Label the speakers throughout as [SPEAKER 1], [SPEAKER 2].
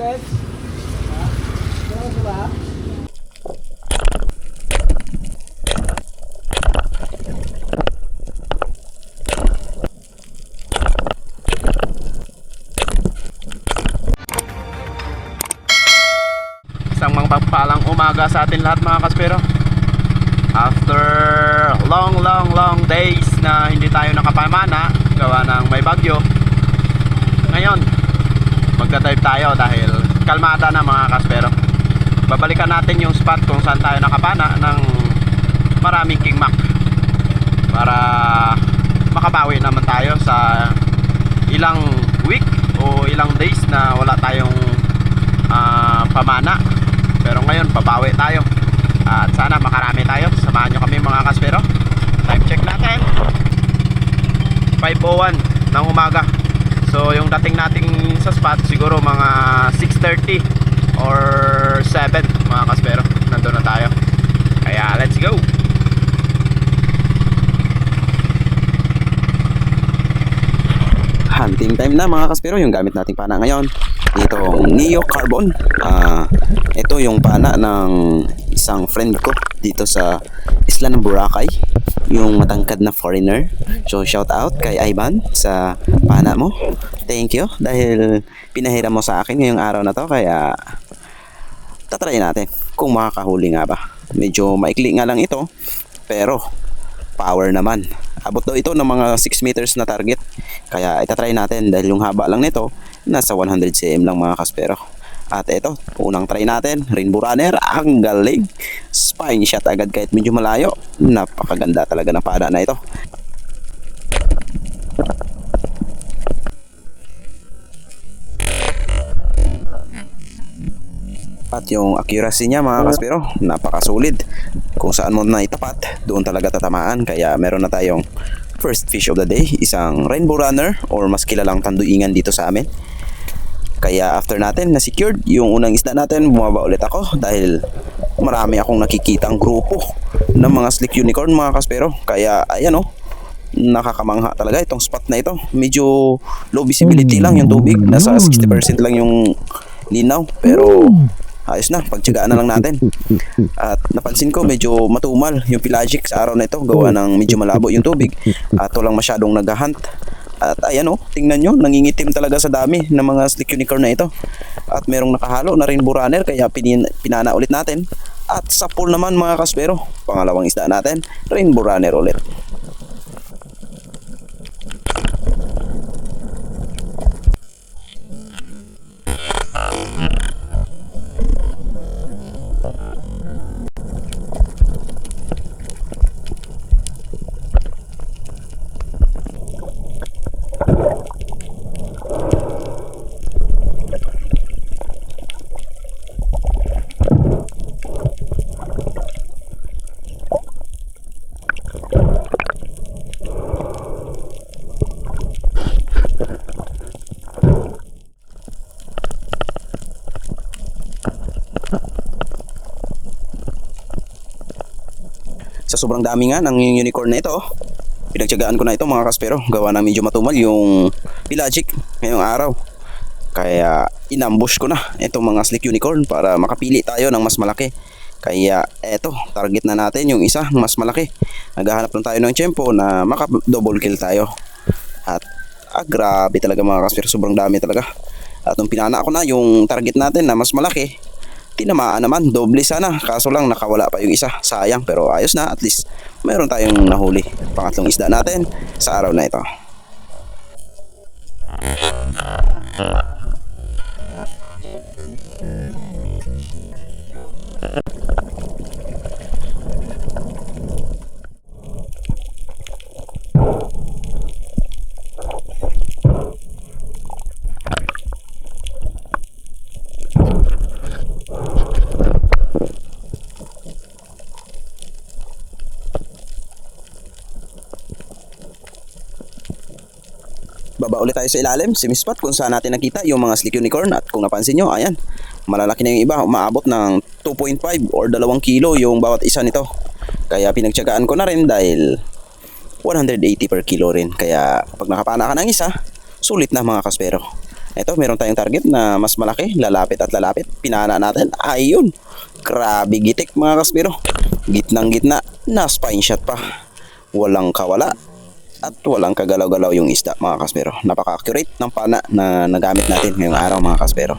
[SPEAKER 1] Pets? Ha? Meron ka ba?
[SPEAKER 2] Isang umaga sa atin lahat mga kaspero. After long long long days na hindi tayo nakapamana gawa ng may bagyo. Ngayon, magdadive tayo dahil kalmada na mga kaspero. Babalikan natin yung spot kung saan tayo nakapana ng maraming king mac para makabawi naman tayo sa ilang week o ilang days na wala tayong ah, pamana. Pero ngayon babawi tayo. At sana makarami tayo. Samahan nyo kami mga kaspero. Time check natin. 5.01 ng umaga so yung dating nating sa spot siguro mga 6.30 or 7 mga kaspero. Nandun na tayo. Kaya let's go! Hunting time na mga kaspero yung gamit nating pana ngayon. Itong Neo Carbon. Ah ito yung pana ng isang friend ko dito sa isla ng Boracay yung matangkad na foreigner so shout out kay Ivan sa pana mo thank you dahil pinahiram mo sa akin ngayong araw na to kaya tatry natin kung makakahuli nga ba medyo maikli nga lang ito pero power naman. Abot daw ito ng mga 6 meters na target. Kaya itatry natin dahil yung haba lang nito nasa 100 cm lang mga kaspero. At ito, unang try natin, Rainbow Runner, ang galing. Spine shot agad kahit medyo malayo. Napakaganda talaga ng pada na ito. At yung accuracy niya mga kaspero, napakasulit. Kung saan mo na itapat, doon talaga tatamaan. Kaya meron na tayong first fish of the day, isang rainbow runner or mas kilalang tanduingan dito sa amin. Kaya after natin na secured yung unang isda natin, bumaba ulit ako dahil marami akong nakikitang grupo ng mga slick unicorn mga kaspero. Kaya ayan oh, nakakamangha talaga itong spot na ito. Medyo low visibility lang yung tubig, nasa 60% lang yung linaw. Pero ayos na, pagtsagaan na lang natin. At napansin ko medyo matumal yung pelagic sa araw na ito, gawa ng medyo malabo yung tubig at walang masyadong naghahunt. At ayan o, tingnan nyo, nangingitim talaga sa dami ng mga slick unicorn na ito. At merong nakahalo na rainbow runner kaya pinin, pinana ulit natin. At sa pool naman mga kaspero, pangalawang isda natin, rainbow runner ulit. Sobrang dami nga ng unicorn na ito, pinagtyagaan ko na ito mga kaspero. Gawa na medyo matumal yung pelagic ngayong araw. Kaya inambush ko na itong mga slick unicorn para makapili tayo ng mas malaki. Kaya eto, target na natin yung isa mas malaki. Naghahanap lang tayo ng tiyempo na maka double kill tayo. At ah, grabe talaga mga kaspero, sobrang dami talaga. At nung pinana ko na yung target natin na mas malaki, tinamaan naman, doble sana. Kaso lang nakawala pa yung isa. Sayang pero ayos na at least meron tayong nahuli. Pangatlong isda natin sa araw na ito. Baba ulit tayo sa ilalim, semi-spot kung saan natin nakita yung mga slick unicorn at kung napansin nyo, ayan, malalaki na yung iba, umaabot ng 2.5 or 2 kilo yung bawat isa nito. Kaya pinagtyagaan ko na rin dahil 180 per kilo rin. Kaya pag nakapana ka ng isa, sulit na mga kaspero. Ito, meron tayong target na mas malaki, lalapit at lalapit. Pinana natin. Ayun. Grabe gitik mga kaspero. Gitnang gitna, na spine shot pa. Walang kawala at walang kagalaw-galaw yung isda mga kaspero. Napaka-accurate ng pana na nagamit natin ngayong araw mga kaspero.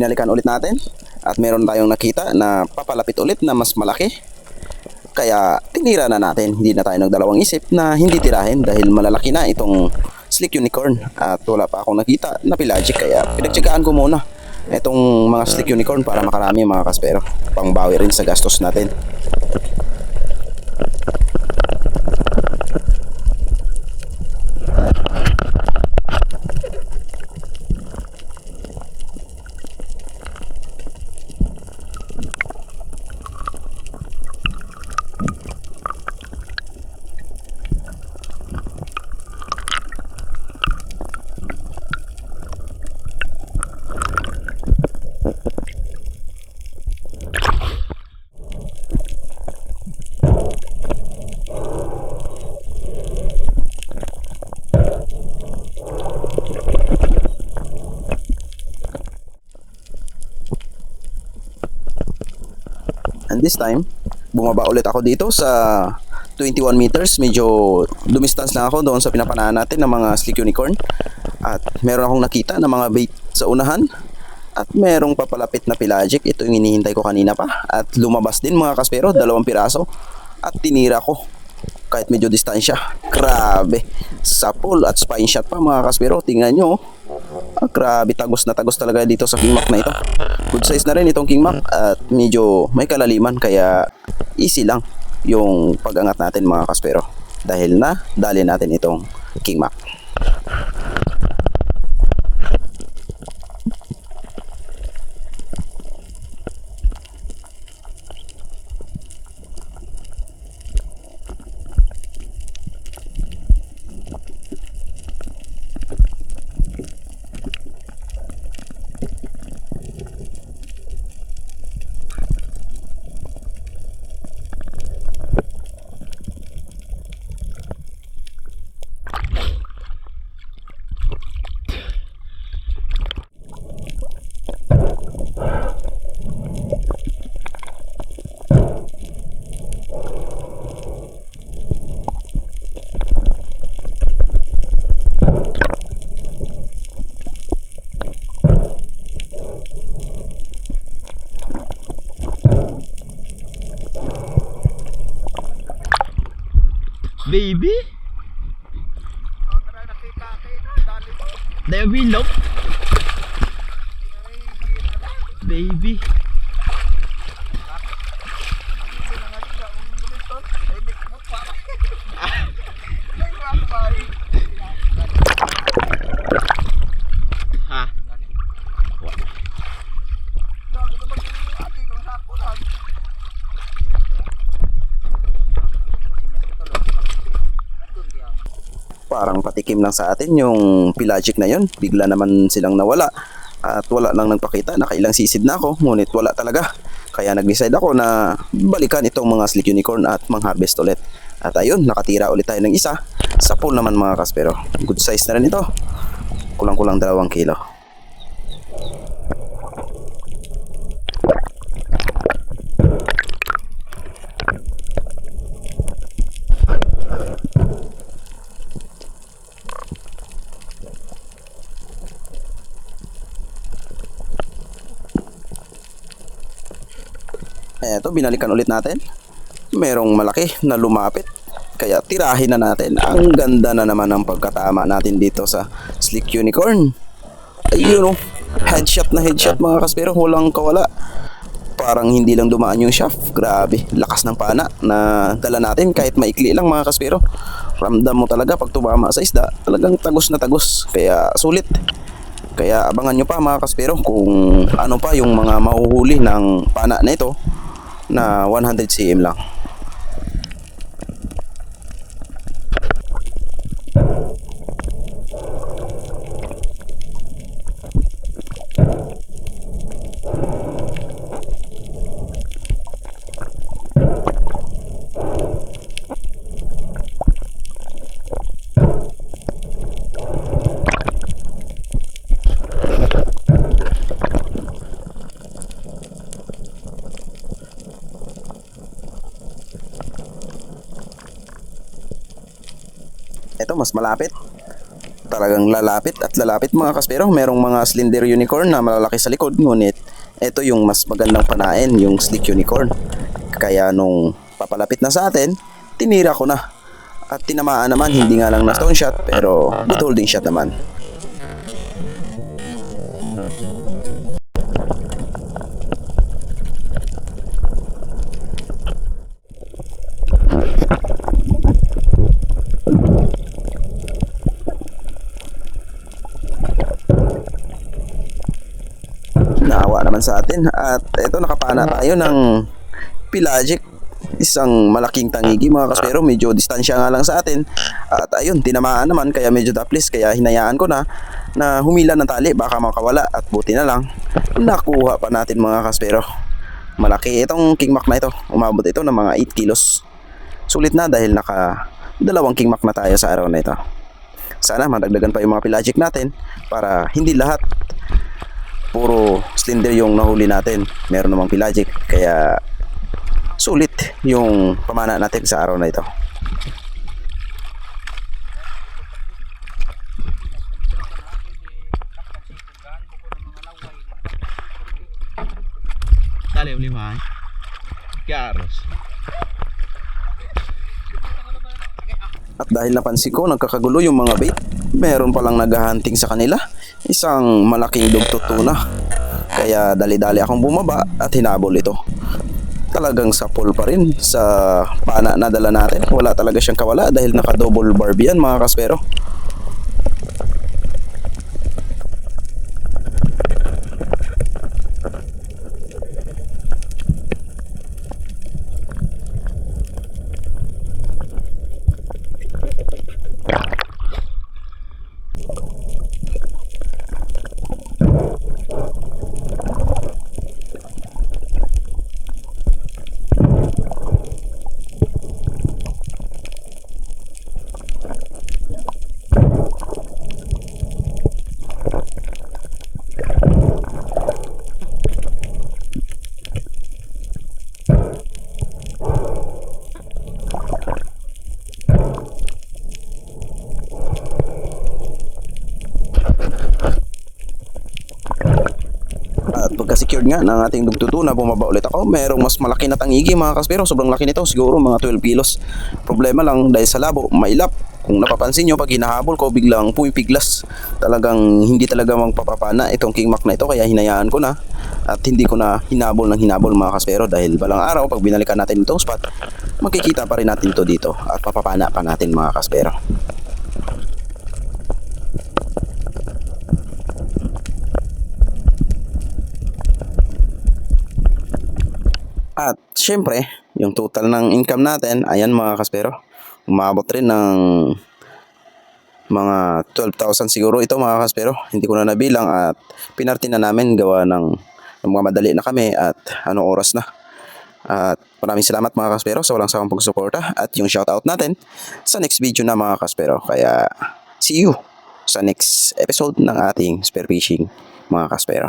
[SPEAKER 2] Binalikan ulit natin. At meron tayong nakita na papalapit ulit na mas malaki. Kaya tinira na natin, hindi na tayo nagdalawang isip na hindi tirahin dahil malalaki na itong slick unicorn. At wala pa akong nakita na pelagic. Kaya pinagtsagaan ko muna itong mga slick unicorn para makarami mga kaspero. Pangbawi rin sa gastos natin. And this time, bumaba ulit ako dito sa 21 meters. Medyo dumistance lang ako doon sa pinapanaan natin ng mga slick unicorn. At meron akong nakita na mga bait sa unahan. At merong papalapit na pelagic. Ito yung hinihintay ko kanina pa. At lumabas din mga kaspero, dalawang piraso. At tinira ko kahit medyo distansya. Grabe. Sa pool at spine shot pa mga kaspero. Tingnan nyo. Oh. Grabe, tagos na tagos talaga dito sa King Mac na ito. Good size na rin itong King Mac at medyo may kalaliman kaya easy lang yung pag-angat natin mga kaspero. Dahil na dali natin itong King Mac.
[SPEAKER 3] Baby?
[SPEAKER 2] Parang patikim lang sa atin yung pelagic na yon. Bigla naman silang nawala at wala nang nagpakita. Nakailang sisid na ako ngunit wala talaga. Kaya nag-decide ako na balikan itong mga slick unicorn at mang-harvest ulit. At ayun, nakatira ulit tayo ng isa. Sa pool naman mga kaspero. Good size na rin ito. Kulang-kulang dalawang kilo. Eto, binalikan ulit natin. Merong malaki na lumapit. Kaya tirahin na natin. Ang ganda na naman ng pagkatama natin dito sa Slick Unicorn. Ayun oh. Headshot na headshot mga kaspero. Walang kawala. parang hindi lang dumaan yung shaft. Grabe, lakas ng pana na dala natin kahit maikli lang mga kaspero. Ramdam mo talaga pag tumama sa isda, talagang tagos na tagos. Kaya sulit. Kaya abangan nyo pa mga kaspero kung ano pa yung mga mahuhuli ng pana na ito na 100 cm lang. Ito mas malapit. Talagang lalapit at lalapit mga kaspero. Merong mga slender unicorn na malalaki sa likod. Ngunit ito yung mas magandang panain, yung slick unicorn. Kaya nung papalapit na sa atin, tinira ko na. At tinamaan naman, hindi nga lang na stone shot, pero good holding shot naman. Naawa naman sa atin. At ito nakapana tayo ng pelagic. Isang malaking tangigi mga kaspero. Medyo distansya nga lang sa atin. At ayun, tinamaan naman kaya medyo daplis. Kaya hinayaan ko na na humila ng tali. Baka makawala at buti na lang. Nakuha pa natin mga kaspero. Malaki itong kingmak na ito. Umabot ito ng mga 8 kilos. Sulit na dahil naka dalawang kingmak na tayo sa araw na ito. Sana madagdagan pa yung mga pelagic natin para hindi lahat puro slender yung nahuli natin. Meron namang pelagic. Kaya sulit yung pamana natin sa araw na ito.
[SPEAKER 3] Dali, lima. Karos.
[SPEAKER 2] At dahil napansin ko nagkakagulo yung mga bait, meron palang naghahunting sa kanila. Isang malaking dugtot tuna. Kaya dali-dali akong bumaba at hinabol ito. Talagang sapol pa rin sa pana na dala natin. Wala talaga siyang kawala dahil naka-double barb yan mga kaspero. Secured nga ng ating dugtutuna, bumaba ulit ako. Merong mas malaki na tangigi mga kaspero. Sobrang laki nito. Siguro mga 12 kilos. Problema lang dahil sa labo, mailap. Kung napapansin nyo, pag hinahabol ko, biglang pumipiglas. Talagang hindi talaga magpapapana itong king mac na ito. Kaya hinayaan ko na. At hindi ko na hinabol ng hinabol mga kaspero. Dahil balang araw, pag binalikan natin itong spot, makikita pa rin natin ito dito. At papapana pa natin mga kaspero. At syempre, yung total ng income natin, ayan mga kaspero, umabot rin ng mga 12,000 siguro ito mga kaspero. Hindi ko na nabilang at pinarty na namin gawa ng, ng mga madali na kami at anong oras na. At maraming salamat mga kaspero sa walang sawang pagsuporta at yung shoutout natin sa next video na mga kaspero. Kaya see you sa next episode ng ating spear fishing mga kaspero.